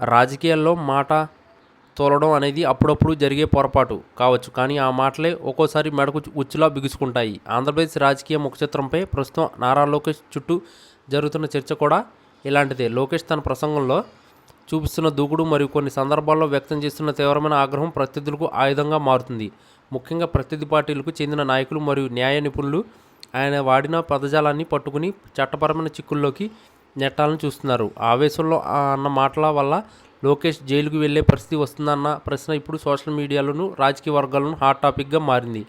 రాజకీయాల్లో మాట తోలడం అనేది అప్పుడప్పుడు జరిగే పొరపాటు కావచ్చు. కానీ ఆ మాటలే ఒక్కోసారి మెడకు ఉచ్చులా బిగుసుకుంటాయి. ఆంధ్రప్రదేశ్ రాజకీయ ముఖచిత్రంపై ప్రస్తుతం నారా లోకేష్ చుట్టూ జరుగుతున్న చర్చ కూడా ఇలాంటిదే. లోకేష్ తన ప్రసంగంలో చూపిస్తున్న దూకుడు మరియు కొన్ని సందర్భాల్లో వ్యక్తం చేస్తున్న తీవ్రమైన ఆగ్రహం ప్రత్యర్థులకు ఆయుధంగా మారుతుంది. ముఖ్యంగా ప్రత్యర్థి పార్టీలకు చెందిన నాయకులు మరియు న్యాయ నిపుణులు ఆయన వాడిన పదజాలాన్ని పట్టుకుని చట్టపరమైన చిక్కుల్లోకి నెట్టాలని చూస్తున్నారు. ఆవేశంలో ఆ అన్న మాటల వల్ల లోకేష్ జైలుకు వెళ్ళే పరిస్థితి వస్తుందన్న ప్రశ్న ఇప్పుడు సోషల్ మీడియాలోను రాజకీయ వర్గాలను హాట్ టాపిక్గా మారింది.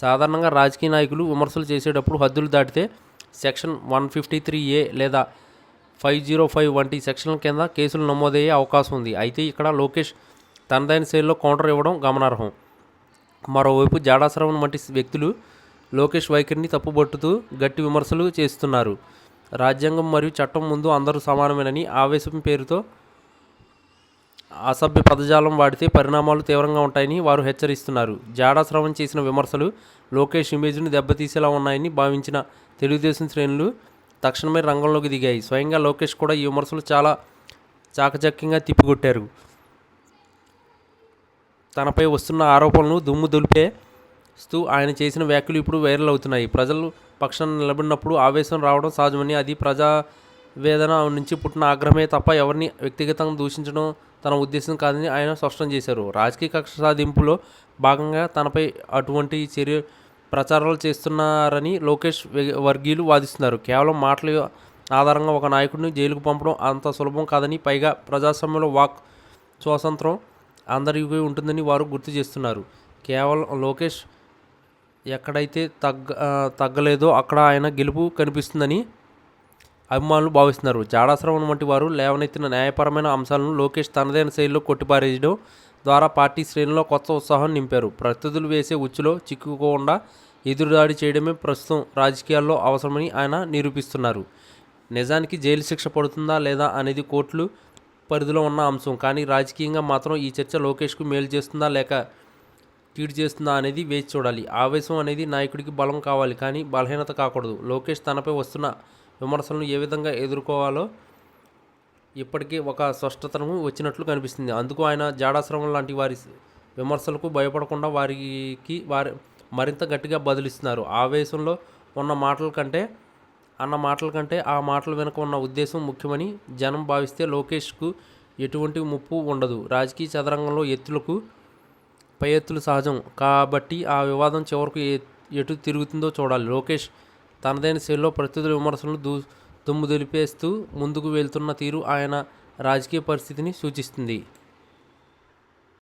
సాధారణంగా రాజకీయ నాయకులు విమర్శలు చేసేటప్పుడు హద్దులు దాటితే section one fifty three A లేదా ఫైవ్ జీరో ఫైవ్ వంటి సెక్షన్ల కింద కేసులు నమోదయ్యే అవకాశం ఉంది. అయితే ఇక్కడ లోకేష్ తనదైన శైలిలో కౌంటర్ ఇవ్వడం గమనార్హం. మరోవైపు జాడాశ్రవణ్ వంటి వ్యక్తులు లోకేష్ వైఖరిని తప్పుబట్టుతూ గట్టి విమర్శలు చేస్తున్నారు. రాజ్యాంగం మరియు చట్టం ముందు అందరూ సమానమేనని ఆవేశం పేరుతో అసభ్య పదజాలం వాడితే పరిణామాలు తీవ్రంగా ఉంటాయని వారు హెచ్చరిస్తున్నారు. జాడా శ్రవణ్ చేసిన విమర్శలు లోకేష్ ఇమేజ్ను దెబ్బతీసేలా ఉన్నాయని భావించిన తెలుగుదేశం శ్రేణులు తక్షణమే రంగంలోకి దిగాయి. స్వయంగా లోకేష్ కూడా ఈ విమర్శలు చాలా చాకచక్యంగా తిప్పికొట్టారు. తనపై వస్తున్న ఆరోపణలు దుమ్ము దులిపే స్తూ ఆయన చేసిన వ్యాఖ్యలు ఇప్పుడు వైరల్ అవుతున్నాయి. ప్రజలు పక్షాన నిలబడినప్పుడు ఆవేశం రావడం సహజమని అది ప్రజా వేదన నుంచి పుట్టిన ఆగ్రహమే తప్ప ఎవరిని వ్యక్తిగతంగా దూషించడం తన ఉద్దేశం కాదని ఆయన స్పష్టం చేశారు. రాజకీయ కక్ష సాధింపులో భాగంగా తనపై అటువంటి చర్య ప్రచారాలు చేస్తున్నారని లోకేష్ వర్గీయులు వాదిస్తున్నారు. కేవలం మాటల ఆధారంగా ఒక నాయకుడిని జైలుకు పంపడం అంత సులభం కాదని పైగా ప్రజాస్వామ్యంలో వాక్ స్వాతంత్రం అందరికీ ఉంటుందని వారు గుర్తు చేస్తున్నారు. కేవలం లోకేష్ ఎక్కడైతే తగ్గ తగ్గలేదో అక్కడ ఆయన గెలుపు కనిపిస్తుందని అభిమానులు భావిస్తున్నారు. జాడాశ్రవణ్ వంటి వారు లేవనెత్తిన న్యాయపరమైన అంశాలను లోకేష్ తనదైన శైలిలో కొట్టిపారేయడం ద్వారా పార్టీ శ్రేణిలో కొత్త ఉత్సాహం నింపారు. ప్రత్యర్థులు వేసే ఉచ్చులో చిక్కుకోకుండా ఎదురుదాడి చేయడమే ప్రస్తుతం రాజకీయాల్లో అవసరమని ఆయన నిరూపిస్తున్నారు. నిజానికి జైలు శిక్ష పడుతుందా లేదా అనేది కోర్టులు పరిధిలో ఉన్న అంశం. కానీ రాజకీయంగా మాత్రం ఈ చర్చ లోకేష్కు మేలు చేస్తుందా లేక ట్వీట్ చేస్తుందా అనేది వేచి చూడాలి. ఆవేశం అనేది నాయకుడికి బలం కావాలి కానీ బలహీనత కాకూడదు. లోకేష్ తనపై వస్తున్న విమర్శలను ఏ విధంగా ఎదుర్కోవాలో ఇప్పటికీ ఒక స్పష్టతను వచ్చినట్లు కనిపిస్తుంది. అందుకు ఆయన జాడాశ్రమం లాంటి వారి విమర్శలకు భయపడకుండా వారికి వారి మరింత గట్టిగా బదులిస్తున్నారు. ఆవేశంలో ఉన్న మాటల కంటే అన్న మాటల కంటే ఆ మాటల వెనుక ఉన్న ఉద్దేశం ముఖ్యమని జనం భావిస్తే లోకేష్కు ఎటువంటి ముప్పు ఉండదు. రాజకీయ చదరంగంలో ఎత్తులకు పై ఎత్తులు సహజం. కాబట్టి ఆ వివాదం చివరకు ఎటు తిరుగుతుందో చూడాలి. లోకేష్ తనదైన శైలిలో ప్రత్యర్థుల విమర్శలను దూ దుమ్ము దులిపేస్తూ ముందుకు వెళ్తున్న తీరు ఆయన రాజకీయ పరిస్థితిని సూచిస్తుంది.